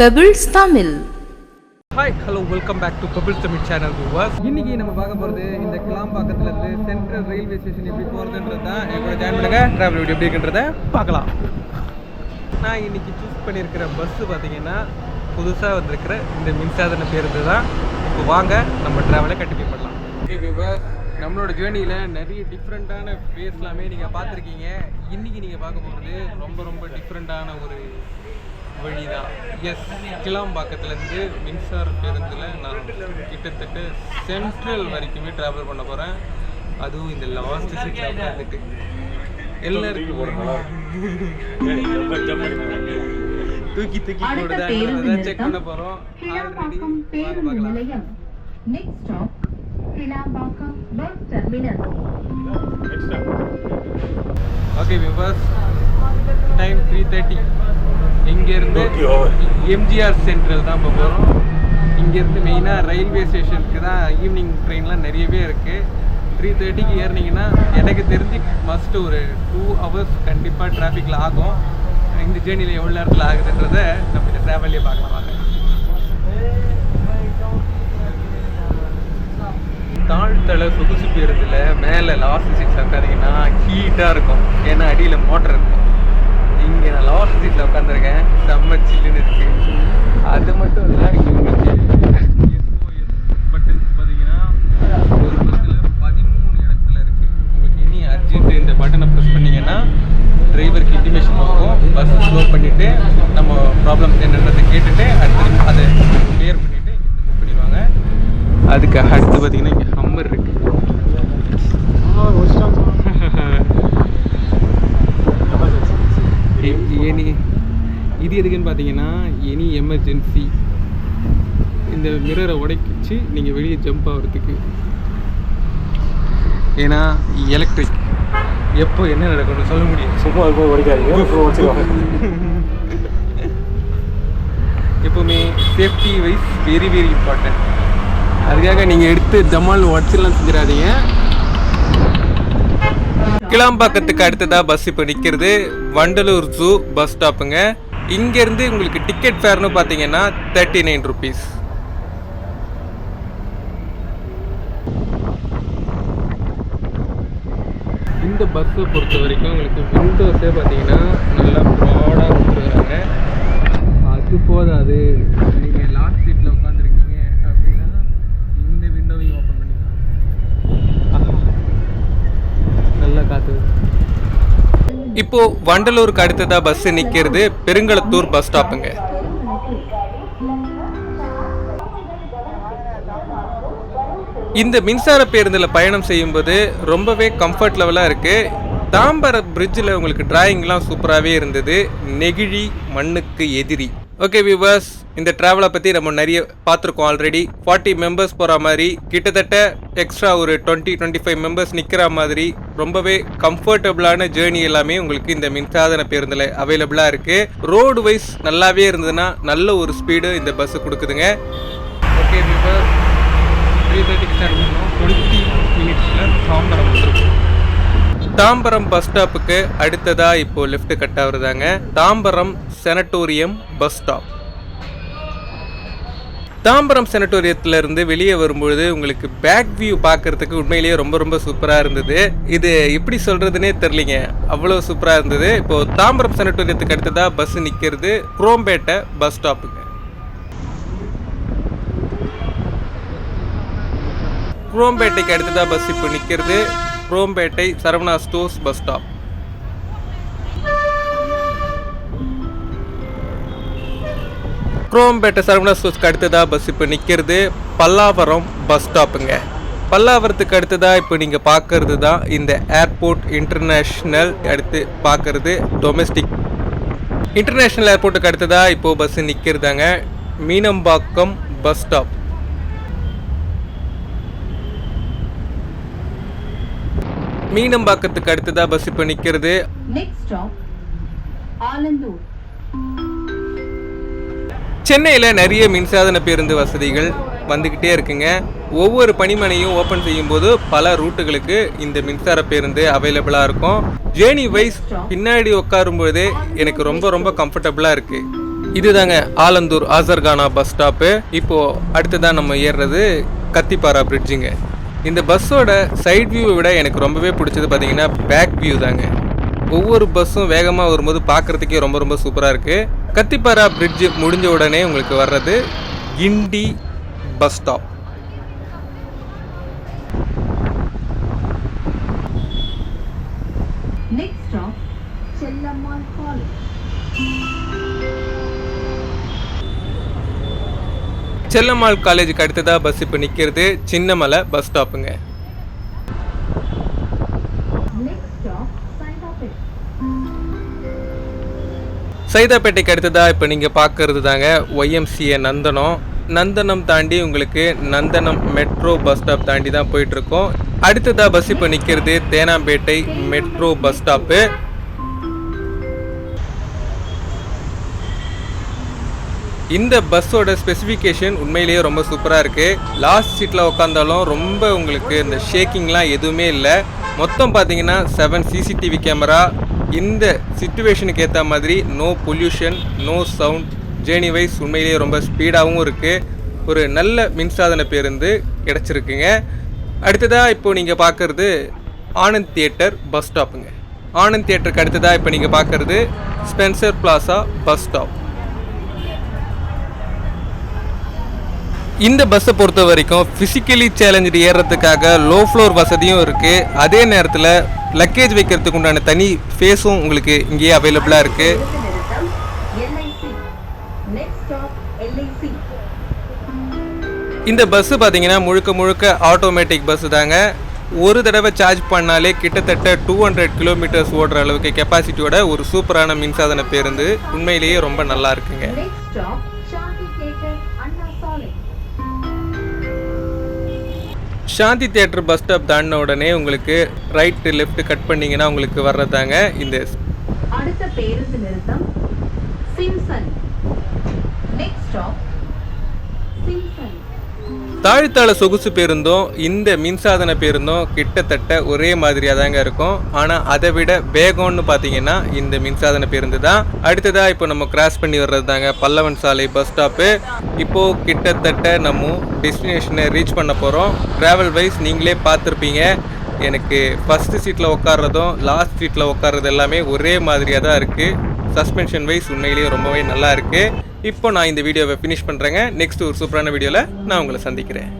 Pebbles Tamil. Hi hello welcome back to Pebble Tamil channel viewers இன்னைக்கு நம்ம பார்க்க போகிறது இந்த கிளாம்பாக்கத்துல இருந்து சென்ட்ரல் ரயில்வே ஸ்டேஷன் எப்படி போகிறதுன்றது தான் என் ஜாயின் பண்ணுங்க. ட்ராவல் வீடியோ எப்படி இருக்குன்றத பார்க்கலாம். நான் இன்னைக்கு சூஸ் பண்ணியிருக்கிற பஸ்ஸு பார்த்தீங்கன்னா புதுசாக வந்திருக்கிற இந்த மின்சாதன பேருந்து தான். இப்போ வாங்க நம்ம ட்ராவலை கண்டினியூ பண்ணலாம். வியூவர்ஸ் நம்மளோட ஜேர்னியில் நிறைய டிஃப்ரெண்ட்டான பேஸ் எல்லாமே நீங்கள் பார்த்துருக்கீங்க. இன்றைக்கி நீங்கள் பார்க்க போகிறது ரொம்ப ரொம்ப டிஃப்ரெண்ட்டான ஒரு வழிதான். எஸ் கிளாம்பாக்கத்துலேருந்து மின்சார பேருந்தில் நான் கிட்டத்தட்ட சென்ட்ரல் வரைக்குமே ட்ராவல் பண்ண போகிறேன் அதுவும் இந்த லாஸ்ட் சீட்டில் உட்காந்துட்டு எல்லாருக்கும் தூக்கி தூக்கி அடுத்த போடுதா செக் பண்ண போகிறோம் already next stop Kilambakkam bus terminal okay விவாஸ் டைம் த்ரீ தேர்ட்டி இங்கேருந்து எம்ஜிஆர் சென்ட்ரல் தான் இப்போ போகிறோம் இங்கேருந்து மெயினாக ரயில்வே ஸ்டேஷனுக்கு தான் ஈவினிங் ட்ரெயின்லாம் நிறையவே இருக்குது த்ரீ தேர்ட்டிக்கு ஏறினீங்கன்னா எனக்கு தெரிஞ்சு மஸ்ட் ஒரு டூ ஹவர்ஸ் கண்டிப்பாக டிராஃபிக்கில் ஆகும். இந்த ஜேர்னியில் எவ்வளோ நேரத்தில் ஆகுதுன்றத நம்ம இந்த ட்ராவல்லே பார்க்கலாம் வாங்க. தாழ்த்தள சொகுசு பேருந்தில் மேலே லாஸ்ட் சீட்டில் உட்காந்தீங்கன்னா ஹீட்டாக இருக்கும். ஏன்னா அடியில் மோட்டர் இருக்கும். இங்கே நான் லாஸ்ட் சீட்டில் உட்காந்துருக்கேன் செம்ம சில்லுன்னு இருக்குது அது மட்டும் இல்லை இங்கே உங்களுக்கு பட்டன் பார்த்தீங்கன்னா ஒரு பஸ்ஸில் பதிமூணு இடத்துல இருக்குது உங்களுக்கு இனி அர்ஜென்ட் இந்த பட்டனை ப்ரெஸ் பண்ணீங்கன்னா டிரைவருக்கு இன்டிமேஷன் போகும் பஸ் ஸ்லோ பண்ணிவிட்டு நம்ம ப்ராப்ளம்ஸ் என்னன்றதை கேட்டுட்டு அடுத்து அதை கிளியர் பண்ணிவிட்டு மூவ் பண்ணிடுவாங்க. அதுக்கு அடுத்து பார்த்தீங்கன்னா இங்கே ஹம்மர் இருக்கு. எனி இது எதுக்குன்னு பார்த்தீங்கன்னா எனி எமர்ஜென்சி இந்த மிரரை உடைக்கிச்சு நீங்கள் வெளியே ஜம்ப் ஆகிறதுக்கு. ஏன்னா எலக்ட்ரிக் எப்போ என்ன நடக்கும்னு சொல்ல முடியும் சும்மா இருக்கும் ஓடிச்சுக்கோங்க எப்போவுமே safety wise very very important அதுக்காக நீங்கள் எடுத்து ஜமால் உடச்சிடலாம் செஞ்சிடாதீங்க. கிளாம்பாக்கத்துக்கு அடுத்ததாக பஸ் இப்போ நிற்கிறது வண்டலூர் ஜூ பஸ் ஸ்டாப்புங்க இங்கேருந்து உங்களுக்கு டிக்கெட் ஃபேர்னு பார்த்தீங்கன்னா தேர்ட்டி நைன் ருபீஸ் இந்த பஸ்ஸை பொறுத்த வரைக்கும் உங்களுக்கு விண்டோஸே பார்த்தீங்கன்னா நல்லா ப்ராடாக கொடுத்துருக்குறாங்க அது போதாது நீங்கள் லாஸ்ட் சீட்டில் உட்காந்துருக்கீங்க அப்படின்னா இந்த விண்டோவையும் ஓப்பன் பண்ணிக்கலாம் நல்லா காற்று இப்போ வண்டலூருக்கு அடுத்ததா பஸ் நிற்கிறது பெருங்களத்தூர் பஸ் ஸ்டாப்புங்க இந்த மின்சார பேருந்தில் பயணம் செய்யும்போது ரொம்பவே கம்ஃபர்ட் லெவலாக இருக்குது தாம்பர பிரிட்ஜில் உங்களுக்கு டிராயிங்லாம் சூப்பராகவே இருந்தது. நெகிழி மண்ணுக்கு எதிரி. ஓகே வியூவர்ஸ் இந்த ட்ராவலை பற்றி நம்ம நிறைய பார்த்துருக்கோம் ஆல்ரெடி ஃபார்ட்டி மெம்பர்ஸ் போகிற மாதிரி கிட்டத்தட்ட எக்ஸ்ட்ரா ஒரு டுவெண்ட்டி டுவெண்ட்டி ஃபைவ் மெம்பர்ஸ் நிற்கிற மாதிரி ரொம்பவே கம்ஃபர்டபுளான ஜேர்னி எல்லாமே உங்களுக்கு இந்த மின்சாதன பேருந்தில் அவைலபிளாக இருக்குது ரோடு வைஸ் நல்லாவே இருந்ததுன்னா நல்ல ஒரு ஸ்பீடு இந்த பஸ்ஸு கொடுக்குதுங்க. ஓகே த்ரீ தேர்ட்டிக்கு ஸ்டார்ட் பண்ணோம் டுவெண்ட்டி மினிட்ஸில் தாம்பரம் தாம்பரம் பஸ் ஸ்டாப்புக்கு அடுத்ததா இப்போ left cut ஆகுறதாங்க. Tambaram sanatorium bus stop Tambaram செனட்டோரியத்துல இருந்து வெளியே வரும்பொழுது உங்களுக்கு பேக் வியூ பார்க்கறதுக்கு உண்மையிலேயே ரொம்ப ரொம்ப சூப்பராக இருந்தது. இது எப்படி சொல்கிறதுனே தெரிலிங்க அவ்வளோ சூப்பராக இருந்தது. இப்போது தாம்பரம் செனட்டோரியத்துக்கு அடுத்ததாக பஸ் நிற்கிறது குரோம்பேட்டை பஸ் ஸ்டாப்புங்க குரோம்பேட்டைக்கு அடுத்ததாக பஸ் இப்போ நிற்கிறது Chromepet Saravana stores bus stop Chromepet Saravana ஸ்டோர்ஸ்க்கு அடுத்ததாக பஸ் இப்போ நிற்கிறது பல்லாவரம் பஸ் ஸ்டாப்புங்க பல்லாவரத்துக்கு அடுத்ததாக இப்போ நீங்கள் பார்க்கறது தான் இந்த ஏர்போர்ட் இன்டர்நேஷ்னல் அடுத்து பார்க்கறது டொமெஸ்டிக் இன்டர்நேஷ்னல் ஏர்போர்ட்டுக்கு அடுத்ததாக இப்போது பஸ் நிற்கிறதாங்க மீனம்பாக்கம் பஸ் ஸ்டாப் மீனம்பாக்கத்துக்கு அடுத்ததாக பஸ் இப்போ நிற்கிறது நெக்ஸ்ட் ஸ்டாப் ஆலந்தூர். சென்னையில் நிறைய மின்சாதன பேருந்து வசதிகள் வந்துக்கிட்டே இருக்குங்க. ஒவ்வொரு பணிமனையும் ஓப்பன் செய்யும்போது பல ரூட்டுகளுக்கு இந்த மின்சார பேருந்து அவைலபிளாக இருக்கும். ஜேர்னி வைஸ் பின்னாடி உட்காரும்போது எனக்கு ரொம்ப ரொம்ப கம்ஃபர்டபுளாக இருக்குது இதுதாங்க ஆலந்தூர் ஆசர்கானா பஸ் ஸ்டாப்பு இப்போது அடுத்ததான் நம்ம ஏறுறது கத்திப்பாரா பிரிட்ஜுங்க இந்த பஸ்ஸோட சைட் வியூவை விட எனக்கு ரொம்பவே பிடிச்சது பார்த்தீங்கன்னா பேக் வியூ தாங்க. ஒவ்வொரு பஸ்ஸும் வேகமாக வரும்போது பார்க்குறதுக்கே ரொம்ப ரொம்ப சூப்பராக இருக்குது கத்திப்பாரா பிரிட்ஜ் முடிஞ்ச உடனே உங்களுக்கு வர்றது கிண்டி பஸ் ஸ்டாப். செல்லம்மாள் காலேஜுக்கு அடுத்ததாக பஸ் இப்போ நிற்கிறது சின்னமலை பஸ் ஸ்டாப்புங்க சைதாப்பேட்டைக்கு அடுத்ததாக இப்போ நீங்கள் பார்க்கறது தாங்க ஒய்எம்சிஏ நந்தனம். நந்தனம் தாண்டி உங்களுக்கு நந்தனம் மெட்ரோ பஸ் ஸ்டாப் தாண்டி தான் போயிட்டுருக்கோம். அடுத்ததாக பஸ் இப்போ நிற்கிறது தேனாம்பேட்டை மெட்ரோ பஸ் ஸ்டாப்பு. இந்த பஸ்ஸோட ஸ்பெசிஃபிகேஷன் உண்மையிலேயே ரொம்ப சூப்பராக இருக்குது லாஸ்ட் சீட்டில் உட்காந்தாலும் ரொம்ப உங்களுக்கு இந்த ஷேக்கிங்லாம் எதுவுமே இல்லை. மொத்தம் பார்த்தீங்கன்னா செவன் சிசிடிவி கேமரா இந்த சுச்சுவேஷனுக்கு ஏற்ற மாதிரி no pollution no sound journey wise உண்மையிலேயே ரொம்ப ஸ்பீடாகவும் இருக்குது ஒரு நல்ல மின்சாதன பேருந்து கிடச்சிருக்குங்க. அடுத்ததாக இப்போது நீங்கள் பார்க்குறது ஆனந்த் தியேட்டர் பஸ் ஸ்டாப்புங்க ஆனந்த் தியேட்டருக்கு அடுத்ததாக இப்போ நீங்கள் பார்க்குறது ஸ்பென்சர் பிளாசா பஸ் ஸ்டாப் இந்த பஸ்ஸை பொறுத்த வரைக்கும் ஃபிசிக்கலி சேலஞ்சு ஏறுறதுக்காக லோ ஃப்ளோர் வசதியும் இருக்குது அதே நேரத்தில் லக்கேஜ் வைக்கிறதுக்கு உண்டான தனி ஃபேஸும் உங்களுக்கு இங்கேயே அவைலபிளாக இருக்குது இந்த பஸ்ஸு பார்த்தீங்கன்னா முழுக்க முழுக்க ஆட்டோமேட்டிக் பஸ்ஸு தாங்க. ஒரு தடவை சார்ஜ் பண்ணாலே கிட்டத்தட்ட டூ ஹண்ட்ரட் கிலோமீட்டர்ஸ் ஓடுற அளவுக்கு கெப்பாசிட்டியோட ஒரு சூப்பரான மின்சாதன பேருந்து. உண்மையிலேயே ரொம்ப நல்லா இருக்குங்க. சாந்தி தேட்டர் பஸ் ஸ்டாப் தாண்டின உடனே உங்களுக்கு ரைட்டு லெஃப்ட் கட் பண்ணீங்கன்னா உங்களுக்கு வர்றதாங்க இந்த அடுத்த பேருந்து நிறுத்தம் சிம்சன். Next stop Simpson. தாழ்த்தாள சொகுசு பேருந்தும் இந்த மின்சாதன பேருந்தும் கிட்டத்தட்ட ஒரே மாதிரியாக தாங்க இருக்கும். ஆனால் அதை விட வேகம்னு பார்த்தீங்கன்னா இந்த மின்சாதன பேருந்து தான். அடுத்ததாக இப்போ நம்ம கிராஸ் பண்ணி வர்றது தாங்க பல்லவன் சாலை பஸ் ஸ்டாப்பு இப்போது கிட்டத்தட்ட நம்ம டெஸ்டினேஷனை ரீச் பண்ண போகிறோம் ட்ராவல் வைஸ் நீங்களே பார்த்துருப்பீங்க. எனக்கு ஃபஸ்ட்டு சீட்டில் உட்கார்றதும் லாஸ்ட் சீட்டில் உட்கார்றது எல்லாமே ஒரே மாதிரியாக தான் இருக்குது சஸ்பென்ஷன் வைஸ் உண்மையிலேயே ரொம்பவே நல்லா இருக்குது இப்போ நான் இந்த வீடியோவை ஃபினிஷ் பண்ணுறேங்க நெக்ஸ்ட் ஒரு சூப்பரான வீடியோவில் நான் உங்களை சந்திக்கிறேன்.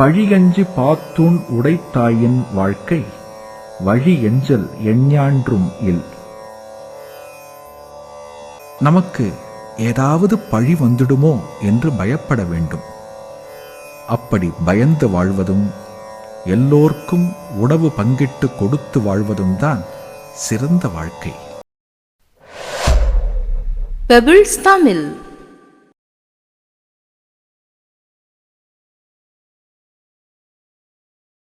பழியஞ்சி பாத்தூன் உடைத்தாயின் வாழ்க்கை வழி எஞ்சல் எஞ்ஞான்றும் இல். நமக்கு ஏதாவது பழி வந்துடுமோ என்று பயப்பட வேண்டும். அப்படி பயந்து வாழ்வதும் எல்லோர்க்கும் உணவு பங்கிட்டு கொடுத்து வாழ்வதும் தான் சிறந்த வாழ்க்கை. பெபிள்ஸ் தமிழ்